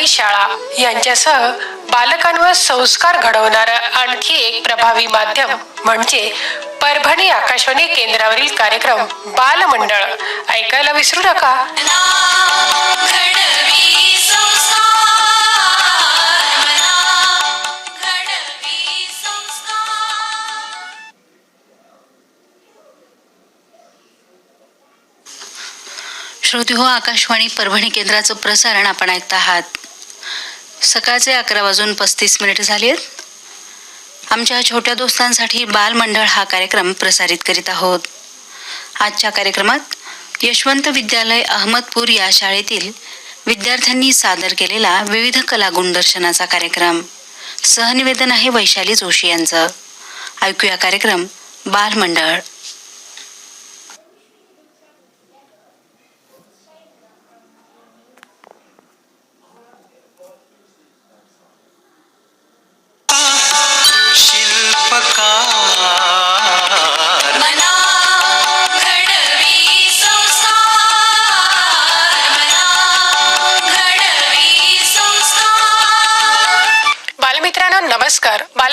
आणि शाळा यांच्यासह बालकांवर संस्कार घडवणारं आणखी एक प्रभावी माध्यम म्हणजे परभणी आकाशवाणी केंद्रावरील कार्यक्रम बालमंडळ. ऐकायला विसरू नका. घडवी हो आकाशवाणी परभणी केंद्राचं प्रसारण आपण ऐकत आहात. सकाळचे अकरा वाजून पस्तीस मिनिट झाली आहेत आमच्या छोट्या दोस्तांसाठी बालमंडळ हा कार्यक्रम प्रसारित करीत आहोत. आजच्या कार्यक्रमात यशवंत विद्यालय अहमदपूर या शाळेतील विद्यार्थ्यांनी सादर केलेला विविध कला गुणदर्शनाचा कार्यक्रम. सहनिवेदन आहे वैशाली जोशी यांचं. ऐकूया कार्यक्रम बालमंडळ.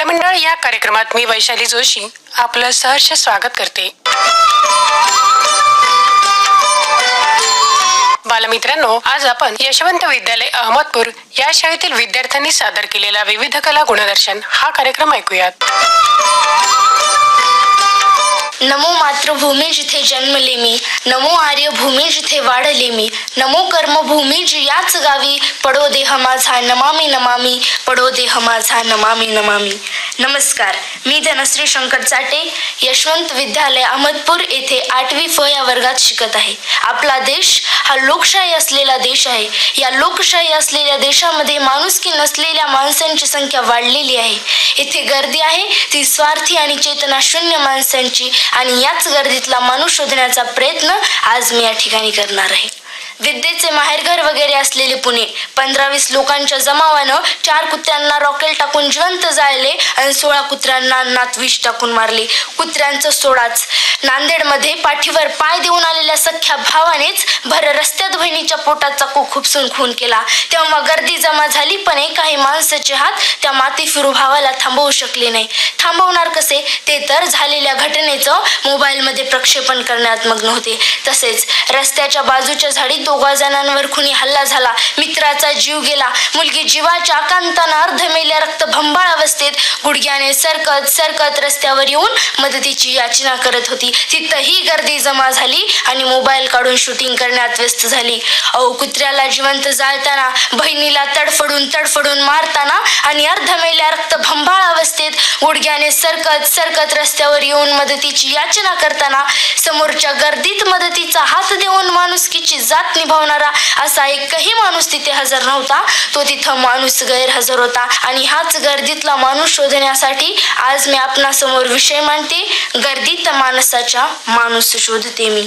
मंडळ या कार्यक्रमात मी वैशाली जोशी आपलं सहर्ष स्वागत करते. बालमित्रांनो आज आपण यशवंत विद्यालय अहमदपूर या शाळेतील विद्यार्थ्यांनी सादर केलेला विविध कला गुणदर्शन हा कार्यक्रम ऐकूयात. नमो मातृभूमी जिथे जन्मले मी नमो आर्यभूमी जिथे वाढले मी नमो कर्मभूमी जी याच गावी पडो देह माझा नमामी नमामी पडो देह माझा नमामी नमामी. नमस्कार मी धनश्री शंकर चाटे यशवंत विद्यालय अहमदपूर येथे आठवी फ या वर्गात शिकत आहे. आपला देश हा लोकशाही असलेला देश आहे. या लोकशाही असलेल्या देशामध्ये माणुसकी नसलेल्या माणसांची संख्या वाढलेली आहे. येथे गर्दी आहे ती स्वार्थी आणि चेतना शून्य माणसांची आणि याच गर्दीतला माणूस शोधण्याचा प्रयत्न आज मी या ठिकाणी करणार आहे. विद्येचे माहेरघर वगैरे असलेले पुणे पंधरा वीस लोकांच्या जमावानं चार कुत्र्यांना रॉकेल टाकून जिवंत जाळले आणि सोळा कुत्र्यांना नातविष विष टाकून मारले. कुत्र्यांचं सोडाच. नांदेडमध्ये पाठीवर पाय देऊन आलेल्या सख्या भावानेच भर रस्त्यात बहिणीच्या पोटात चाकू खुपसून खून केला. तेव्हा गर्दी जमा झाली पण काही माणसाचे हात त्या माती फिरू भावाला थांबवू शकले नाही. थांबवणार कसे? ते तर झालेल्या घटनेचं मोबाईलमध्ये प्रक्षेपण करण्यात मग्न होते. तसेच रस्त्याच्या बाजूच्या झाडीत दोघा जणांवर खुनी हल्ला झाला. मित्राचा जीव गेला. मुलगी जीवाच्या आकांतानं अर्ध मेल्या रक्त भंबाळ अवस्थेत गुडघ्याने सरकत सरकत रस्त्यावर येऊन मदतीची याचना करत होती. तिथंही गर्दी जमा झाली आणि मोबाईल काढून शूटिंग करण्यात व्यस्त झाली. अहो कुत्र्याला जिवंत जाळताना बहिणीला तडफडून तडफडून मारताना आणि अर्ध मेल्या रक्त भंबाळ अवस्थेत गुडघ्याने सरकत सरकत रस्त्यावर येऊन मदतीची याचना करताना समोरच्या गर्दीत मदतीचा हात देऊन माणुसकीची जात निभावणारा असा एकही माणूस तिथे हजर नव्हता. तो तिथं माणूस गैरहजर होता आणि हाच गर्दीतला माणूस शोधण्यासाठी आज मी आपणासमोर विषय मांडते. गर्दीत माणसा माणसाच्या माणूस शोधते मी.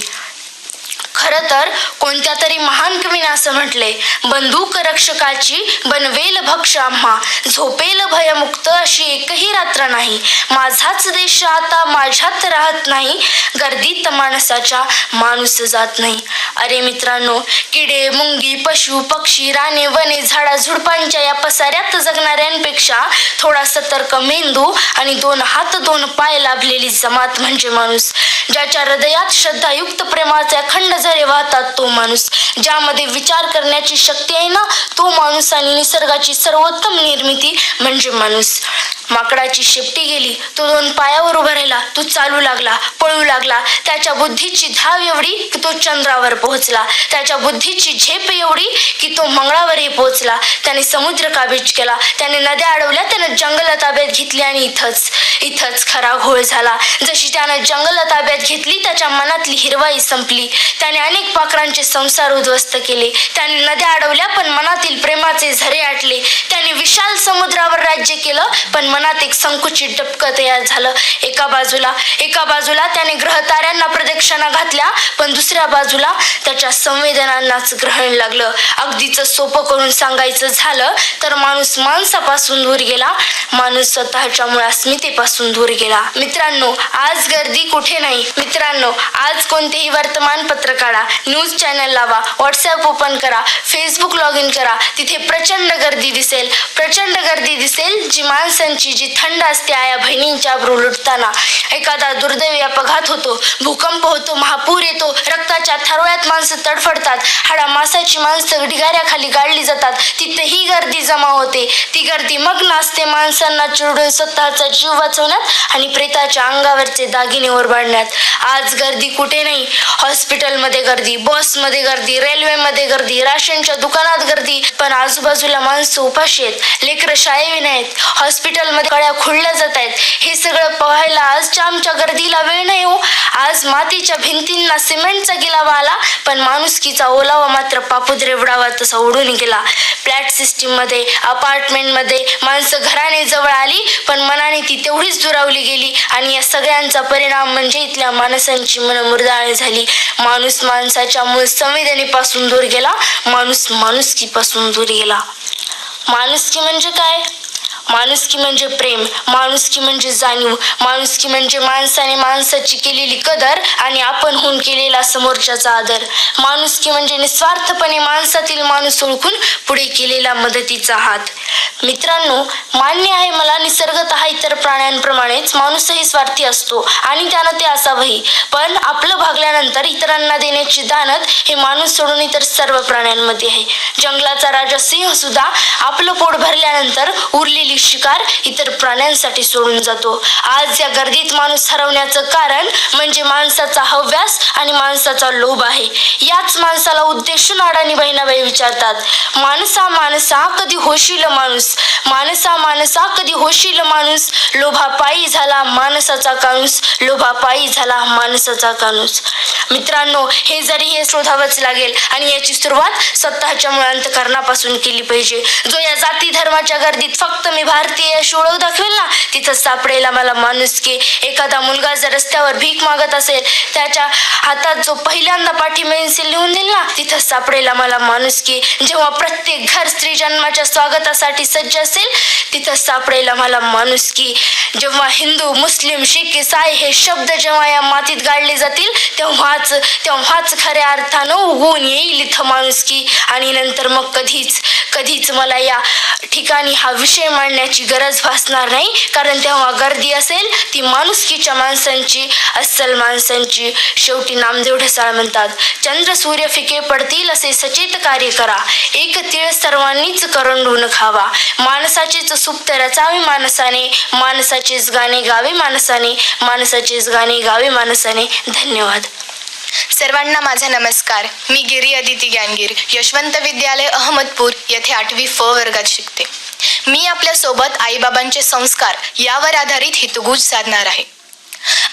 खरं तर कोणत्या तरी महान कवीने असं म्हटले बंदूक रक्षकाची बनवेल भक्ष आम्हा झोपेल भयमुक्त अशी एकही रात्र नाही माझाच देश आता माझ्यात राहत नाही गर्दीत माणसाच्या माणूस जात नाही. अरे मित्रांनो किडे मुंगी पशु पक्षी राणे वने झाडा झुडपांच्या या पसाऱ्यात जगणाऱ्यांपेक्षा थोडा सतर्क मेंदू आणि दोन हात दोन पाय लाभलेली जमात म्हणजे माणूस ज्याच्या हृदयात श्रद्धायुक्त प्रेमाचे अखंड झरे वाहतात तो माणूस ज्यामध्ये विचार करण्याची शक्ती आहे ना तो माणूस आणि निसर्गाची सर्वोत्तम निर्मिती म्हणजे माणूस. माकडाची शेपटी गेली तो दोन पायावर उभा राहिला तो चालू लागला पळू लागला. त्याच्या बुद्धीची धाव एवढी की तो चंद्रावर पोहोचला. त्याच्या बुद्धीची झेप एवढी की तो मंगळावरही पोहोचला. त्याने समुद्र काबीज केला. त्याने नद्या अडवल्या त्याने जंगल ताब्यात घेतली आणि इथंच इथंच खरा घोळ झाला. जशी त्यानं जंगल ताब्यात घेतली त्याच्या मनातली हिरवाई संपली. त्या त्याने अनेक पाखरांचे संसार उद्ध्वस्त केले. त्याने नद्या अडवल्या पण मनातील प्रेमाचे झरे आटले. त्याने विशाल समुद्रावर राज्य केलं पण मनात एक संकुचित डबकं तयार झालं. एका बाजूला एका बाजूला त्याने ग्रहताऱ्यांना प्रदक्षिणा घातल्या पण दुसऱ्या बाजूला त्याच्या संवेदनांनाच ग्रहण लागलं. अगदीच सोपं करून सांगायचं झालं तर माणूस माणसापासून दूर गेला. माणूस स्वतःच्या मुळा स्मितेपासून दूर गेला. मित्रांनो आज गर्दी कुठे नाही? मित्रांनो आज कोणतेही वर्तमानपत्र काढा न्यूज चॅनल लावा व्हॉट्सॲप ओपन करा फेसबुक लॉग इन करा. तिथे प्रचंड गर्दी दिसेल. प्रचंड गर्दी दिसेल जी माणसांची जी थंड असते आया बहिणींच्या आबरू लुटताना. एखादा दुर्दैवी अपघात होतो भूकंप होतो महापूर येतो रक्ताच्या थरोळ्यात माणसं तडफडतात हाडा मासाची माणसं ढिगाऱ्याखाली गाडली जातात तिथेही गर्दी जमा होते. ती गर्दी मग्न असते माणसांना चिरडून स्वतःचा जीव वाचवण्यात आणि प्रेताच्या अंगावरचे दागिने ओरबाडण्यात. आज गर्दी कुठे नाही. हॉस्पिटलमध्ये मध्ये गर्दी बसमध्ये गर्दी रेल्वेमध्ये गर्दी राशनच्या दुकानात गर्दी. पण आजूबाजूला माणसं उपाशी आहेत लेकरं शाळेवी नाहीत हॉस्पिटलमध्ये कळ्या खुळल्या जात आहेत. हे सगळं पाहायला आजच्या आमच्या गर्दीला वेळ नाही हो. आज मातीच्या भिंतींना सिमेंटचा गिलावा आला पण माणुसकीचा ओलावा मात्र पापुद्रे रेवडावा तसा उडून गेला. फ्लॅट सिस्टीममध्ये अपार्टमेंटमध्ये माणसं घराने जवळ आली पण मनाने ती तेवढीच दुरावली गेली. आणि या सगळ्यांचा परिणाम म्हणजे इथल्या माणसांची मन मुरदाळ झाली. माणूस माणसाच्या मूळ संवेदनेपासून दूर गेला माणूस माणुसकीपासून दूर गेला. माणुसकी म्हणजे काय? माणुसकी म्हणजे प्रेम माणुसकी म्हणजे जाणीव माणुसकी म्हणजे माणसाने माणसाची केलेली कदर आणि आपण होऊन केलेला समोरच्याचा आदर. माणुसकी म्हणजे निस्वार्थपणे माणसातील माणूस ओळखून पुढे केलेला मदतीचा हात. मित्रांनो मान्य आहे मला निसर्गत इतर प्राण्यांप्रमाणेच माणूसही स्वार्थी असतो आणि त्यानं ते असावंही. पण आपलं भागल्यानंतर इतरांना देण्याची दानत हे माणूस सोडून इतर सर्व प्राण्यांमध्ये आहे. जंगलाचा राजा सिंह सुद्धा आपलं पोट भरल्यानंतर उरलेली शिकार इतर प्राण्यांसाठी सोडून जातो. आज या गर्दीत माणूस हरवण्याचं कारण म्हणजे माणसाचा हव्यास आणि माणसाचा लोभ आहे. याच माणसाला उद्देशून अडाणी बहिणाबाई विचारतात माणसा माणसा कधी होशील माणूस? माणसा माणसा कधी होशील माणूस? लोभापायी झाला माणसाचा कानूस लोभापायी झाला माणसाचा काणूस मित्रांनो हे जरी हे शोधावंच लागेल आणि याची सुरुवात स्वतःच्या मुळांतकरणापासून केली पाहिजे. जो या जाती धर्माच्या गर्दीत फक्त आणि भारतीय अशी ओळख दाखवेल ना? तिथं सापडेल मला माणुसकी एखादा मुलगा जर रस्त्यावर भीक मागत असेल त्याच्या हातात जो पहिल्यांदा पाठी पेन्सिल लिहून देईल ना तिथं सापडेल मला माणुसकी जेव्हा प्रत्येक घर स्त्री जन्माच्या स्वागतासाठी सज्ज असेल तिथं सापडेल मला माणुसकी जेव्हा हिंदू मुस्लिम शीख इसाई हे शब्द जेव्हा या मातीत गाडले जातील तेव्हाच तेव्हाच खऱ्या अर्थानं उगवून येईल इथं माणुसकी आणि नंतर मग कधीच कधीच मला या ठिकाणी हा विषय मांडण्याची गरज भासणार नाही. कारण तेव्हा गर्दी असेल ती माणुसकीच्या माणसांची अस्सल माणसांची. शेवटी नामदेव ढसाळ म्हणतात चंद्र सूर्य फिके पडतील असे सचेत कार्य करा. एक तीळ सर्वांनीच करंडून खावा. माणसाचेच सुप्त रचावे माणसाने माणसाचेच गाणे गावे माणसाने माणसाचेच गाणे गावे माणसाने. धन्यवाद. सर्वांना माझा नमस्कार. मी गिरी अदिती ज्ञानगीर यशवंत विद्यालय अहमदपूर येथे आठवी फ वर्गात शिकते. मी आपल्यासोबत आईबाबांचे संस्कार यावर आधारित हितगुज साधणार आहे.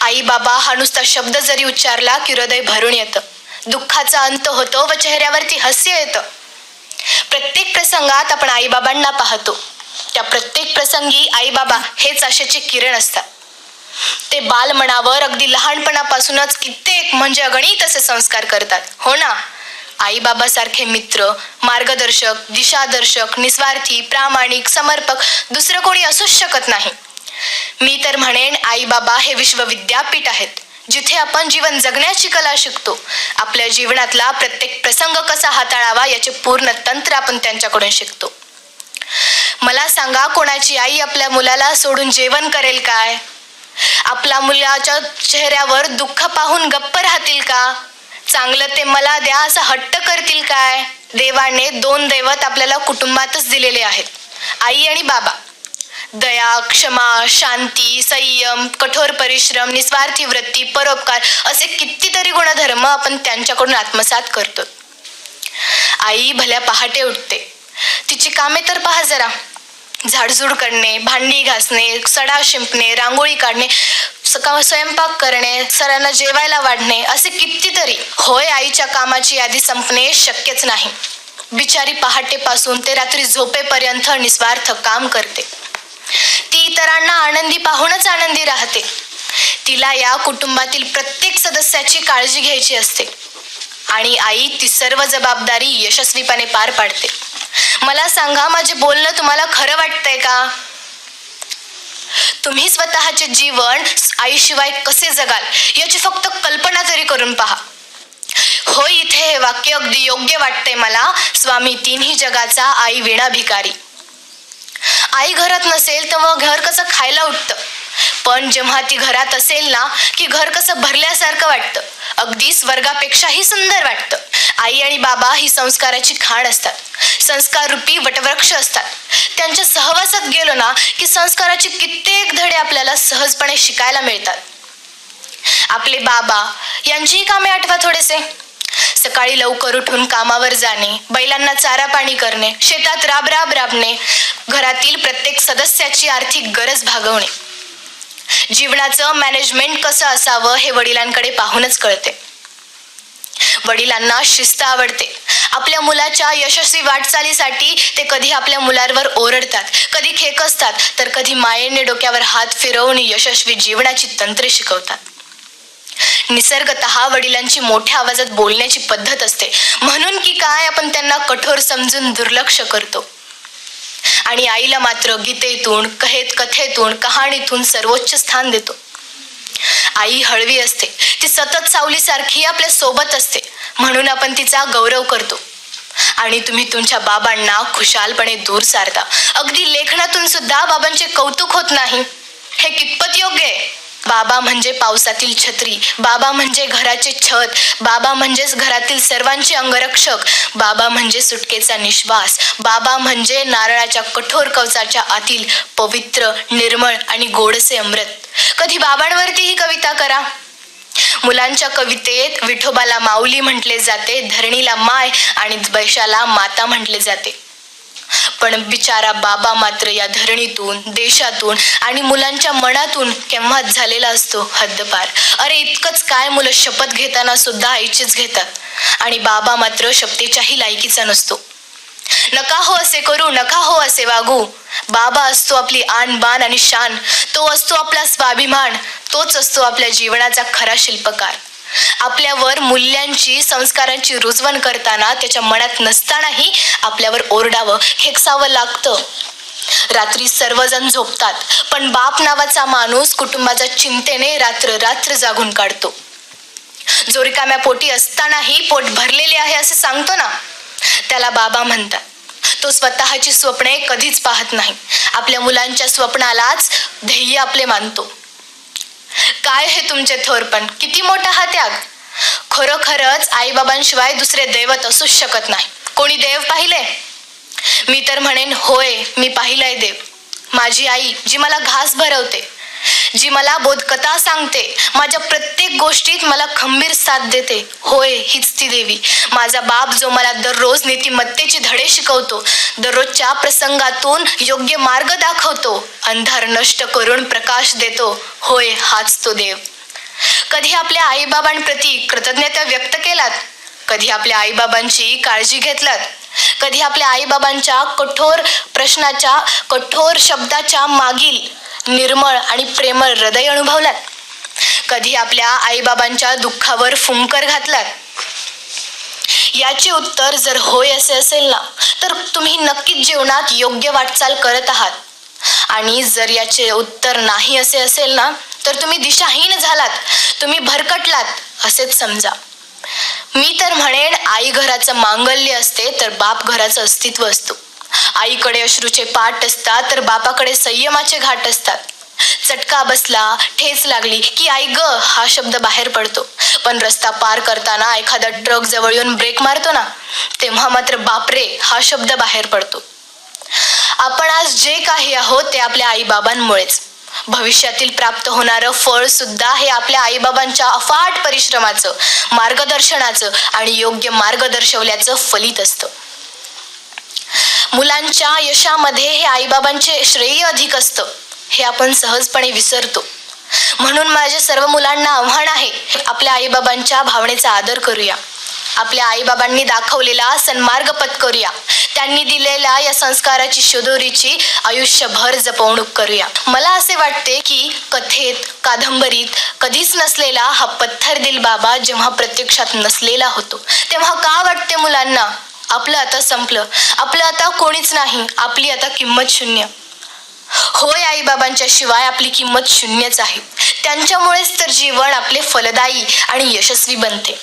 आई बाबा हा नुसता शब्द जरी उच्चारला की हृदय भरून येतं. दुःखाचा अंत होतो व चेहऱ्यावरती हास्य येतं. प्रत्येक प्रसंगात आपण आईबाबांना पाहतो. त्या प्रत्येक प्रसंगी आईबाबा हेच आशेचे किरण असतात. ते बालमनावर अगदी लहानपणापासूनच कित्येक म्हणजे अगणित असे संस्कार करतात. हो ना? आईबाबासारखे मित्र मार्गदर्शक दिशादर्शक निस्वार्थी प्रामाणिक समर्पक दुसरं कोणी असूच शकत नाही. मी तर म्हणेन आई बाबा हे विश्वविद्यापीठ आहेत जिथे आपण जीवन जगण्याची कला शिकतो. आपल्या जीवनातला प्रत्येक प्रसंग कसा हाताळावा याचे पूर्ण तंत्र आपण त्यांच्याकडून शिकतो. मला सांगा कोणाची आई आपल्या मुलाला सोडून जेवण करेल काय? आपल्या मुलाच्या चेहऱ्यावर दुःख पाहून गप्प राहतील का? चांगलं ते मला द्या असं हट्ट करतील काय? देवाने दोन दैवत आपल्याला कुटुंबातच दिलेले आहेत. आई आणि बाबा. दया क्षमा शांती संयम कठोर परिश्रम निस्वार्थी वृत्ती परोपकार असे कितीतरी गुणधर्म आपण त्यांच्याकडून आत्मसात करतो. आई भल्या पहाटे उठते. तिची कामे तर पहा जरा. झाडझूड करणे भांडी घासणे सडा शिंपणे रांगोळी काढणे सका स्वयंपाक करणे सरांना जेवायला वाढणे असे कितीतरी. होय आईच्या कामाची यादी संपणे शक्यच नाही. बिचारी पहाटेपासून ते रात्री झोपेपर्यंत निस्वार्थ काम करते. ती इतरांना आनंदी पाहूनच आनंदी राहते. तिला या कुटुंबातील प्रत्येक सदस्याची काळजी घ्यायची असते. आणि आई ती सर्व जबाबदारी यशस्वीपणे पार पाडते. मला सांगा माझे बोलणं तुम्हाला खरं वाटतंय का? तुम्ही स्वतःचे जीवन आईशिवाय कसे जगाल याची फक्त कल्पना तरी करून पहा. होय इथे हे वाक्य अगदी योग्य वाटते मला. स्वामी तिन्ही जगाचा आई विणा भिकारी आई घरात नसेल तर मग घर कसं खायला उठतं? पण जेव्हा ती घरात असेल ना की घर कसं भरल्यासारखं वाटतं? अगदी स्वर्गापेक्षाही सुंदर वाटतं. आई आणि बाबा ही संस्काराची खाण असतात. संस्कार रूपी वटवृक्ष असतात. त्यांच्या सहवासात गेलो ना की संस्काराचे कित्येक धडे आपल्याला सहजपणे शिकायला मिळतात. आपले बाबा यांचीही कामे आठवा थोडेसे. सकाळी लवकर उठून कामावर जाणे बैलांना चारा पाणी करणे शेतात राब राब राबणे घरातील प्रत्येक सदस्याची आर्थिक गरज भागवणे. जीवनाचं मॅनेजमेंट कसं असावं हे वडिलांकडे पाहूनच कळते. वडिलांना शिस्त आवडते. आपल्या मुलाच्या यशस्वी वाटचालीसाठी ते कधी आपल्या मुलांवर ओरडतात कधी खेकसतात तर कधी मायेने डोक्यावर हात फिरवून यशस्वी जीवनाची तंत्रे शिकवतात. निसर्गत वडिलांची मोठ्या आवाजात बोलण्याची पद्धत असते. म्हणून की काय आपण त्यांना कठोर समजून दुर्लक्ष करतो. आणि आईला मात्र गीतेतून कहेत कथेतून कहाणीतून सर्वोच्च स्थान देतो. आई हळवी असते. ती सतत सावलीसारखी आपल्यासोबत असते. म्हणून आपण तिचा गौरव करतो. आणि तुम्ही तुमच्या बाबांना खुशालपणे दूर सारता. अगदी लेखनातून सुद्धा बाबांचे कौतुक होत नाही. हे कितपत योग्य आहे? बाबा म्हणजे पावसातील छत्री बाबा म्हणजे घराचे छत बाबा म्हणजेच घरातील सर्वांचे अंगरक्षक बाबा म्हणजे सुटकेचा निश्वास बाबा म्हणजे नारळाच्या कठोर कवचाच्या आतील पवित्र निर्मळ आणि गोडसे अमृत. कधी बाबांवरती ही कविता करा. मुलांच्या कवितेत विठोबाला माऊली म्हटले जाते धरणीला माय आणि बैशाला माता म्हटले जाते. पण बिचारा बाबा मात्र या धरणीतून देशातून आणि मुलांच्या मनातून केव्हाच झालेला असतो हद्दपार. अरे इतकंच काय मुलं शपथ घेताना सुद्धा आईचीच घेतात? आणि बाबा मात्र शपथेच्याही लायकीचा नसतो. नका हो असे करू नका हो असे वागू. बाबा असतो आपली आन बान आणि शान. तो असतो आपला स्वाभिमान. तोच असतो आपल्या जीवनाचा खरा शिल्पकार. आपल्यावर मूल्यांची संस्कारांची रुजवण करताना त्याच्या मनात नसतानाही आपल्यावर ओरडावं खेकसावं लागतं. रात्री सर्वजण झोपतात पण बाप नावाचा माणूस कुटुंबाच्या चिंतेने रात्र रात्र जागून काढतो. जो रिकाम्या पोटी असतानाही पोट भरलेले आहे असे सांगतो ना? त्याला बाबा म्हणतात तो स्वतःची स्वप्ने कधीच पाहत नाही. आपल्या मुलांच्या स्वप्नालाच ध्येय आपले मानतो. काय हे तुमचे थोरपण किती मोठा हा त्याग? खरोखरच आईबाबांशिवाय दुसरे दैवत असूच शकत नाही. कोणी देव पाहिले? मी तर म्हणेन होय मी पाहिलंय देव. माझी आई जी मला घास भरवते जी मला बोधकथा सांगते माझ्या प्रत्येक गोष्टीत मला खंबीर साथ देते. होय हीच ती देवी. माझा बाप जो मला दररोज नीतिमत्तेचे धडे शिकवतो दररोजच्या प्रसंगातून योग्य मार्ग दाखवतो अंधार नष्ट करून प्रकाश देतो होय हाच तो देव. कधी आपल्या आईबाबांप्रती कृतज्ञता व्यक्त केलात? कधी आपल्या आईबाबांची काळजी घेतलात? कधी आपल्या आईबाबांच्या कठोर प्रश्नाच्या कठोर शब्दाच्या मागील निर्मळ आणि प्रेमळ हृदय अनुभवलात. कधी आपल्या आईबाबांच्या दुःखावर फुंकर घातलात? याचे उत्तर जर होय असे असेल ना तर तुम्ही नक्कीच जीवनात योग्य वाटचाल करत आहात. आणि जर याचे उत्तर नाही असे असेल ना तर तुम्ही दिशाहीन झालात. तुम्ही भरकटलात असेच समजा. मी तर म्हणेन आई घराचं मांगल्य असते तर बाप घराचं अस्तित्व असतो. आईकडे अश्रूचे पाठ असतात तर बापाकडे संयमाचे घाट असतात. चटका बसला ठेच लागली की आई ग हा शब्द बाहेर पडतो. पण रस्ता पार करताना एखादा ट्रक जवळ येऊन ब्रेक मारतो ना तेव्हा मात्र बापरे हा शब्द बाहेर पडतो. आपण आज जे काही आहोत ते आपल्या आईबाबांमुळेच. भविष्यातील प्राप्त होणारं फळ सुद्धा हे आपल्या आईबाबांच्या अफाट परिश्रमाचं मार्गदर्शनाचं आणि योग्य मार्ग दर्शवल्याचं फलित असतं. मुलांच्या यशामध्ये हे आईबाबांचे श्रेय अधिक असतं हे आपण सहजपणे विसरतो. म्हणून माझ्या सर्व मुलांना आव्हान आहे आपल्या आईबाबांच्या भावनेचा आदर करूया. आपल्या आईबाबांनी दाखवलेला सन्मार्ग पत्करूया. त्यांनी दिलेल्या या संस्काराची शोधोरीची आयुष्यभर जपवणूक करूया. मला असे वाटते की कथेत कादंबरीत कधीच नसलेला हा पत्थर दिल बाबा जेव्हा प्रत्यक्षात नसलेला होतो तेव्हा का वाटते मुलांना? आपलं आता संपलं. आपलं आता कोणीच नाही. आपली आता किंमत शून्य. होय आई बाबांच्या शिवाय आपली किंमत शून्यच आहे. त्यांच्यामुळेच तर जीवन आपले फलदायी आणि यशस्वी बनते.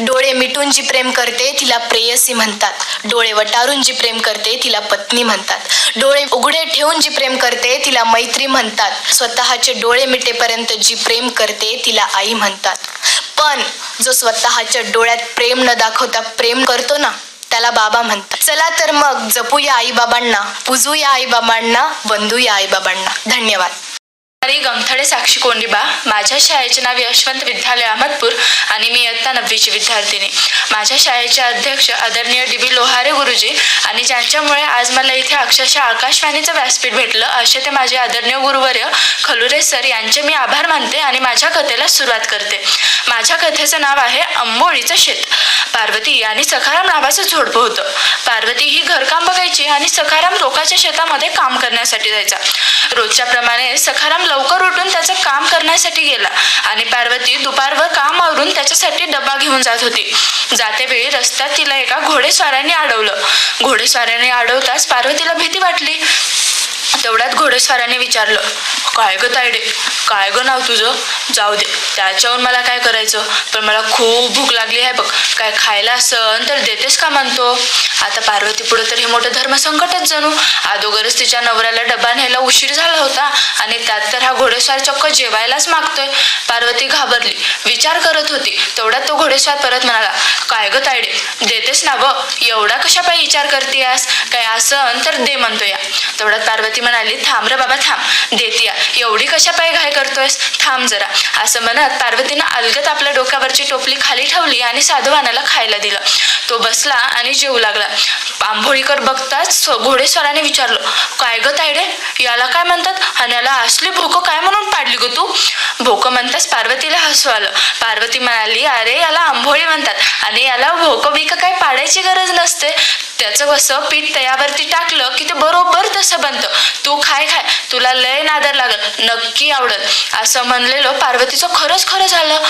डोळे मिटून जी प्रेम करते तिला प्रेयसी म्हणतात. डोळे वटारून जी प्रेम करते तिला पत्नी म्हणतात. डोळे उघडे ठेवून जी प्रेम करते तिला मैत्री म्हणतात. स्वतःचे डोळे मिटेपर्यंत जी प्रेम करते तिला आई म्हणतात. पण जो स्वतःच्या डोळ्यात प्रेम न दाखवता प्रेम करतो ना त्याला बाबा म्हणतात. चला तर मग जपूया आईबाबांना पूजूया आईबाबांना वंदूया आईबाबांना. धन्यवाद. हरी साक्षी कोंडिबा माझ्या शाळेचे नाव यशवंत विद्यालय अहमदपूर आणि मी इयत्ता नववीची विद्यार्थिनी. माझ्या शाळेचे अध्यक्ष आदरणीय डी बी लोहारे गुरुजी आणि ज्यांच्यामुळे आज मला इथे अक्षरशः आकाशवाणीचं व्यासपीठ भेटलं असे ते माझे आदरणीय गुरुवर्य खलुरे सर यांचे मी आभार मानते आणि माझ्या कथेला सुरुवात करते. माझ्या कथेचं नाव आहे अंबोळीचं शेत. पार्वती आणि सखाराम नावाचं झोडपं होतं. पार्वती ही घरकाम बघायची आणि सखाराम लोकाच्या शेतामध्ये काम करण्यासाठी जायचा. रोजच्याप्रमाणे सखाराम लवकर उठून त्याचं काम करण्यासाठी गेला. आणि पार्वती दुपारवर काम आवरून त्याच्यासाठी डबा घेऊन जात होती. जातेवेळी रस्त्यात तिला एका घोडेस्वाराने अडवलं. घोडेस्वाराने अडवताच पार्वतीला भीती वाटली. तेवढ्यात घोडेस्वाराने विचारलं काय ग तायडे? काय ग नाव तुझं? जाऊ दे त्याच्यावर मला काय करायचं? पण मला खूप भूक लागली आहे बघ. काय खायला असन तर देतेस का म्हणतो? आता पार्वती पुढे तर हे मोठं धर्मसंकटच जणू. अगोदरच तिच्या नवऱ्याला डबा न्यायला उशीर झाला होता आणि त्यात तर हा घोडेस्वार चक्क जेवायलाच मागतोय. पार्वती घाबरली विचार करत होती. तेवढ्यात तो घोडेस्वार परत म्हणाला काय ग तायडे? देतेस ना ब एवढा कशा पायी विचार करते यास काय असन तर दे म्हणतो या. तेवढ्यात पार्वती म्हणाली थांब रे बाबा थांब. देतिया एवढी कशा पाय घाय करतोयस? थांब जरा. असं म्हणत पार्वतीनं अलगत आपल्या डोक्यावरची टोपली खाली ठेवली आणि साधवानाला खायला दिलं. तो बसला आणि जेवू लागला. आंभोळीकर बघताच घोडेस्वराने घोडेस्वाराने विचारलं काय ग तायडे? याला काय म्हणतात? आणि याला असली भोकं काय म्हणून पाडली ग तू? भोकं म्हणताच पार्वतीला हसू आलं. पार्वती म्हणाली अरे याला आंभोळी म्हणतात. आणि याला भोकं बिकं काय पाडायची गरज नसते. त्याचं कसं पीठ तयावरती टाकलं की ते बरोबर तसं बनतं. तू खाय खाय तुला लय नादर लागल नक्की आवडत असं म्हणलेलं पार्वतीचं खरंच खरं झालं.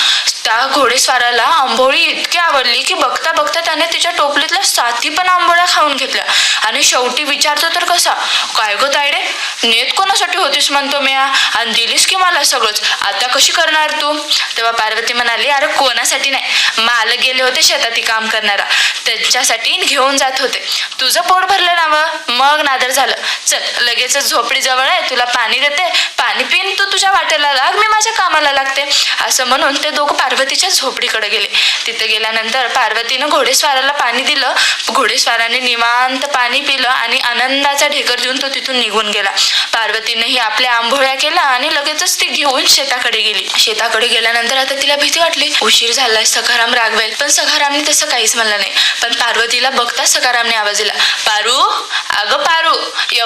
त्या घोडेस्वाराला आंबोळी इतकी आवडली की बघता बघता त्याने तिच्या टोपलीतल्या साथी पण आंबोळ्या खाऊन घेतल्या. आणि शेवटी विचारतो तर कसा काय गो तायडे नेत कोणासाठी होतीस म्हणतो मी आणि दिलीस की मला सगळंच? आता कशी करणार तू? तेव्हा पार्वती म्हणाली अरे कोणासाठी नाही. माल गेले होते शेताती काम करणारा. त्याच्यासाठी घेऊन जात होते. तुझं पोट भरलं ना व? मग नादर झालं. चल लगेच झोपडी जवळ आहे तुला पाणी देते. पाणी पिन तू तुझ्या वाटेला लाग मी माझ्या कामाला लागते. असं म्हणून ते दोघं पार्वतीच्या झोपडीकडे गेले. तिथे गेल्यानंतर पार्वतीनं घोडेस्वाराला पाणी दिलं. घोडेस्वाराने निवांत पाणी पिलं आणि आनंदाचा ढेकर देऊन तो तिथून निघून गेला. पार्वतीनेही आपल्या आंबोळ्या केला आणि लगेचच ती घेऊन शेताकडे गेली. शेताकडे गेल्यानंतर आता तिला भीती वाटली. उशीर झालाय सखाराम रागवेल. पण सखारामने तसं काहीच म्हणलं नाही. पण पार्वतीला namanya apa sih lah paru aku paru ya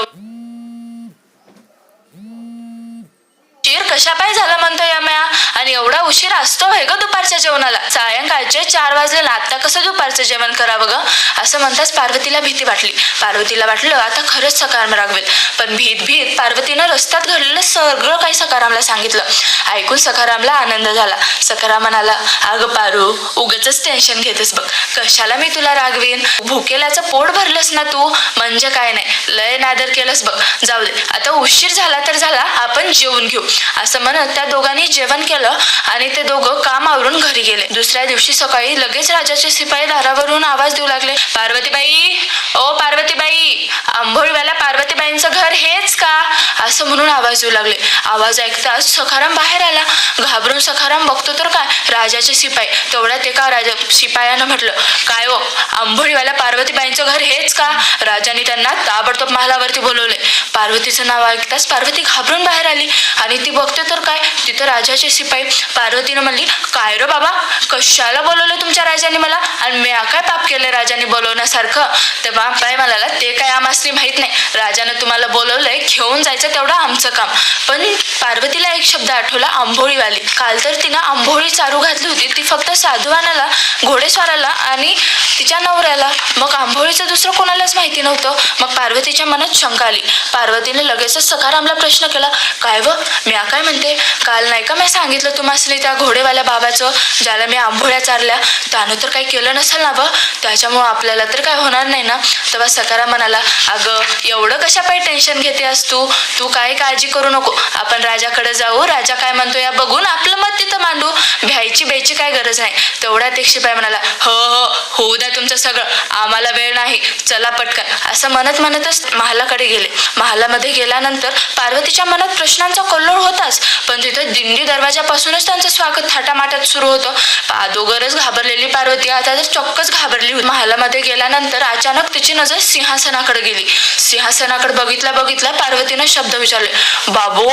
उशीर कशा पाय झाला म्हणतो या म्या? आणि एवढा उशीर असतो आहे ग दुपारच्या जेवणाला? सायंकाळचे चार वाजले ना आता कसं दुपारचं जेवण करावं ग? असं म्हणताच पार्वतीला भीती वाटली. पार्वतीला वाटलं आता खरंच सकाराम रागवेल. पण भीत भीत पार्वतीनं रस्त्यात घडलेलं सगळं काही सकारामला सांगितलं. ऐकून सकारामला आनंद झाला. सकाराम म्हणाला अगं पारू उगच टेन्शन घेतेस बघ. कशाला मी तुला रागवीन? भुकेल्याचं पोट भरलंस ना तू? म्हणजे काय नाही. लय नादर केलंस बघ. जाऊ दे. आता उशीर झाला तर झाला. आपण जेवून घेऊ. असं म्हणत त्या दोघांनी जेवण केलं आणि ते दोघं काम आवरून घरी गेले. दुसऱ्या दिवशी सकाळी लगेच राजाचे शिपाई दारावरून आवाज देऊ लागले पार्वतीबाई ओ पार्वतीबाई आंबोळीवाल्या पार्वतीबाईंचं घर हेच का? असं म्हणून आवाज देऊ लागले. आवाज ऐकताच सखाराम बाहेर आला. घाबरून सखाराम बघतो तर काय राजाचे शिपाई. तेवढ्यात एका राजा शिपायानं म्हटलं काय हो, ओ आंबोळीवाल्या पार्वतीबाईंचं घर हेच का? राजाने त्यांना ताबडतोब महालावरती बोलवले. पार्वतीचं नाव ऐकताच पार्वती घाबरून बाहेर आली आणि ती बघते तर काय? तिथं राजाचे शिपाई पार्वतीनं म्हणली काय रो बाबा? कशाला बोलवलं तुमच्या राजाने मला? आणि मी काय पाप केलं राजाने बोलवण्यासारखं? तर बाय म्हणाला ते काय आमासनी माहीत नाही. राजानं तुम्हाला बोलवलंय घेऊन जायचं तेवढं आमचं काम. पण पार्वतीला एक शब्द आठवला आंबोळीवाली. काल तर तिनं आंबोळी चारू घातली होती. ती फक्त साधवानाला घोडेस्वाराला आणि तिच्या नवऱ्याला. मग आंबोळीचं दुसरं कोणालाच माहिती नव्हतं. मग पार्वतीच्या मनात शंका आली. पार्वतीने लगेचच सकारामला प्रश्न केला काय व? मी काय म्हणते? काल नाही का मी सांगितलं तुम्हाला त्या घोडेवाल्या बाबाचं ज्याला मी आंबोळ्या चारल्या. त्यानं तर काही केलं नसेल ना व त्याच्यामुळं आपल्याला तर काय होणार नाही ना? तेव्हा सकारा म्हणाला अगं एवढं कशापायी टेन्शन घेते अस तू? तू काही काळजी करू नको. आपण राजाकडे जाऊ. राजा काय म्हणतो या बघून आपलं मत तिथं मांडू. भ्यायची भ्यायची काय गरज नाही. तेवढ्यात एक शिपाई म्हणाला हो हो होऊ द्या तुमचं सगळं. आम्हाला वेळ नाही. चला पटकन. असं म्हणत म्हणतच महालाकडे गेले. महालामध्ये गेल्यानंतर पार्वतीच्या मनात प्रश्नांचा कल्लोळ होताच. पण तिथं दिंडी दरवाजापासूनच त्यांचं स्वागत थाटामाटात सुरू होतं. अगोदरच घाबरलेली पार्वती आता तर चक्कच घाबरली. महालामध्ये गेल्यानंतर अचानक तिची नजर सिंहासनाकडे गेली. सिंहासनाकडे बघितल्या बघितल्या पार्वतीनं शब्द विचारले बाबो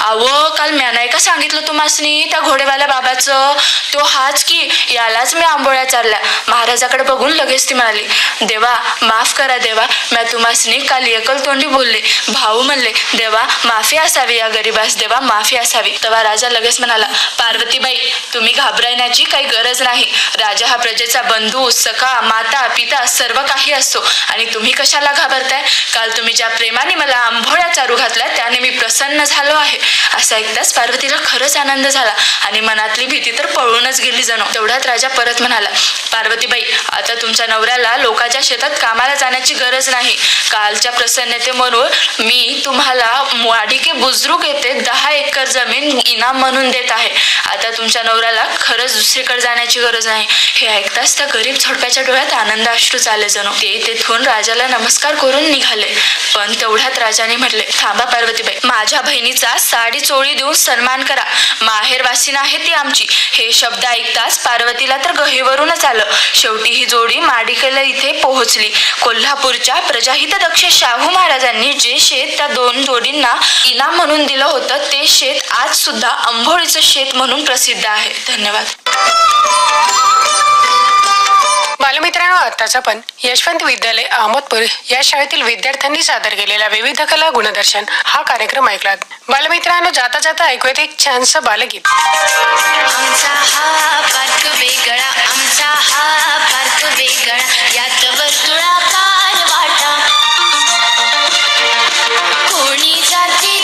आव काल म्या नाही का सांगितलं तुम्हासनी त्या घोडेवाल्या बाबाचं? तो हाच की? यालाच मी आंबोळ्या चालल्या महाराजाकडे बघून लगेच ती म्हणाली देवा माफ करा देवा. म्या तुम्हासनी काल एकल तोंडी बोलले. भाऊ म्हणले देवा माफी असावी या गरीबास. देवा माफी असावी. तेव्हा राजा लगेच म्हणाला पार्वतीबाई तुम्ही घाबरण्याची काही गरज नाही. राजा हा प्रजेचा बंधू सखा माता पिता सर्व काही असतो आणि तुम्ही कशाला घाबरताय? काल तुम्ही ज्या प्रेमाने मला आंभोळ्या चारू घातल्या त्याने मी प्रसन्न झालो आहे. असं ऐकताच पार्वतीला खरंच आनंद झाला. आणि मनातली भीती तर पळूनच गेली जणू. तेवढ्यात राजा परत म्हणाला पार्वतीबाई आता तुमच्या नवऱ्याला लोकांच्या शेतात कामाला जाण्याची गरज नाही. कालच्या प्रसन्नते म्हणून मी तुम्हाला वाडिके बुजरुक येते दहा एकर जमीन इनाम म्हणून देत आहे. आता तुमच्या नवऱ्याला खरंच दुसरीकडे जाण्याची गरज नाही. हे ऐकताच त्या गरीब झोडप्याच्या डोळ्यात आनंद अश्रू चाले जणू. ते तेथून राजाला नमस्कार करून निघाले. पण तेवढ्यात राजाने म्हटले थांबा पार्वतीबाई माझ्या बहिणीचा साडी चोळी देऊन सन्मान करा. माहेरवासीन आहे ती आमची. हे शब्द ऐकताच पार्वतीला तर गहेवरूनच आलं. शेवटी ही जोडी माडिकेला इथे पोहोचली. कोल्हापूरच्या प्रजाहित दक्ष शाहू महाराजांनी जे शेत त्या दोन जोडींना इनाम म्हणून दिलं होतं ते शेत आज सुद्धा आंबोळीचं शेत म्हणून प्रसिद्ध आहे. धन्यवाद. बालमित्रांनो आताच आपण यशवंत विद्यालय अहमदपूर या शाळेतील विद्यार्थ्यांनी सादर केलेला विविध कला गुणदर्शन हा कार्यक्रम ऐकला. बालमित्रांनो जाता जाता ऐकूयात एक छानस बालगीत. आमचा हा पार्क कोणी जाती